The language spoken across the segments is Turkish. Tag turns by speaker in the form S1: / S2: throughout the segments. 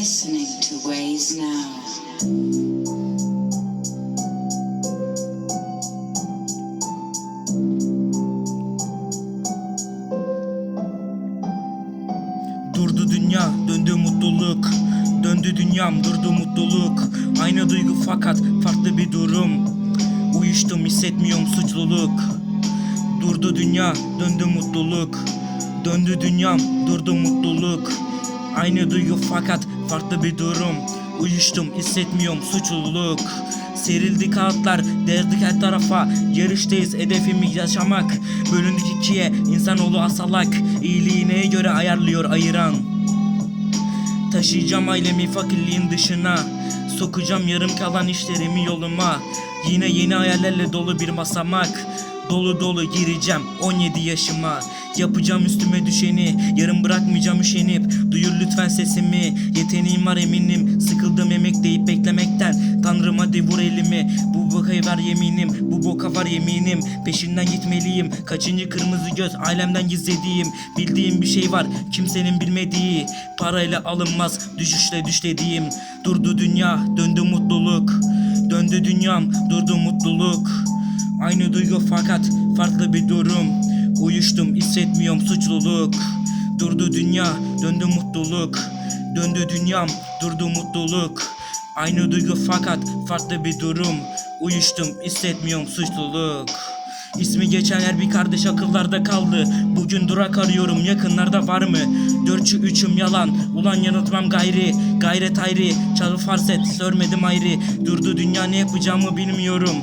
S1: listening to Ways Now.
S2: Durdu dünya, döndü mutluluk. Döndü dünyam, durdu mutluluk. Aynı duygu fakat farklı bir durum. Uyuştum, hissetmiyorum suçluluk. Durdu dünya, döndü mutluluk. Döndü dünyam, durdu mutluluk. Aynı duygu fakat farklı bir durum. Uyuştum, hissetmiyorum suçluluk. Serildi kağıtlar, derdik her tarafa. Yarıştayız, hedefimi yaşamak. Bölündük ikiye, insanoğlu asalak. İyiliği neye göre ayarlıyor ayıran. Taşıyacağım ailemi fakirliğin dışına Sokacağım yarım kalan işlerimi yoluma Yine yeni hayallerle dolu bir basamak Dolu dolu gireceğim 17 yaşıma Yapacağım üstüme düşeni Yarım bırakmayacağım üşenip. Duyur lütfen sesimi Yeteneğim var eminim. Sıkıldım emek deyip beklemekten. Tanrım hadi vur elimi. Bu boka ver yeminim Bu boka var yeminim. Peşinden gitmeliyim Kaçıncı kırmızı göz ailemden gizlediğim. Bildiğim bir şey var kimsenin bilmediği. Parayla alınmaz düşüşle düş dediğim Durdu dünya döndü mutluluk. Döndü dünyam durdu mutluluk. Aynı duygu fakat farklı bir durum Uyuştum hissetmiyorum suçluluk. Durdu dünya döndü mutluluk. Döndü dünyam durdu mutluluk. Aynı duygu fakat farklı bir durum. Uyuştum hissetmiyorum suçluluk İsmi geçen her bir kardeş akıllarda kaldı. Bugün durak arıyorum yakınlarda var mı? Dörtçü üçüm yalan Ulan yanıltmam gayri. Gayret ayrı Çalı farset Sörmedim ayrı. Durdu dünya ne yapacağımı bilmiyorum.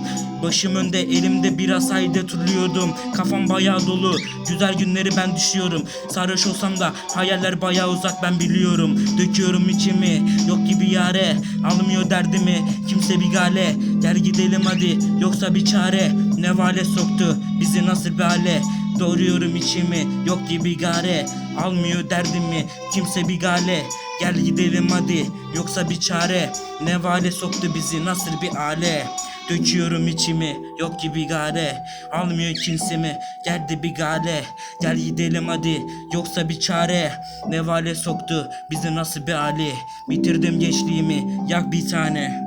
S2: Başım önde elimde biraz hayde turluyordum. Kafam bayağı dolu Güzel günleri ben düşüyorum. Sarhoş olsam da hayaller bayağı uzak ben biliyorum. Döküyorum içimi Yok gibi yare. Almıyor derdimi Kimse bir gale. Gel gidelim hadi Yoksa bir çare Ne vale soktu Bizi nasıl bir hale Doğruyorum içimi Yok gibi gare. Almıyor derdimi Kimse bir gale. Gel gidelim hadi Yoksa bir çare. Ne vale soktu bizi nasıl bir hale Döküyorum içimi yok gibi gare. Almıyor kimsemi geldi bir gale. Gel gidelim hadi yoksa bir çare. Ne vale soktu bizi nasıl bir hali Bitirdim gençliğimi yak bir tane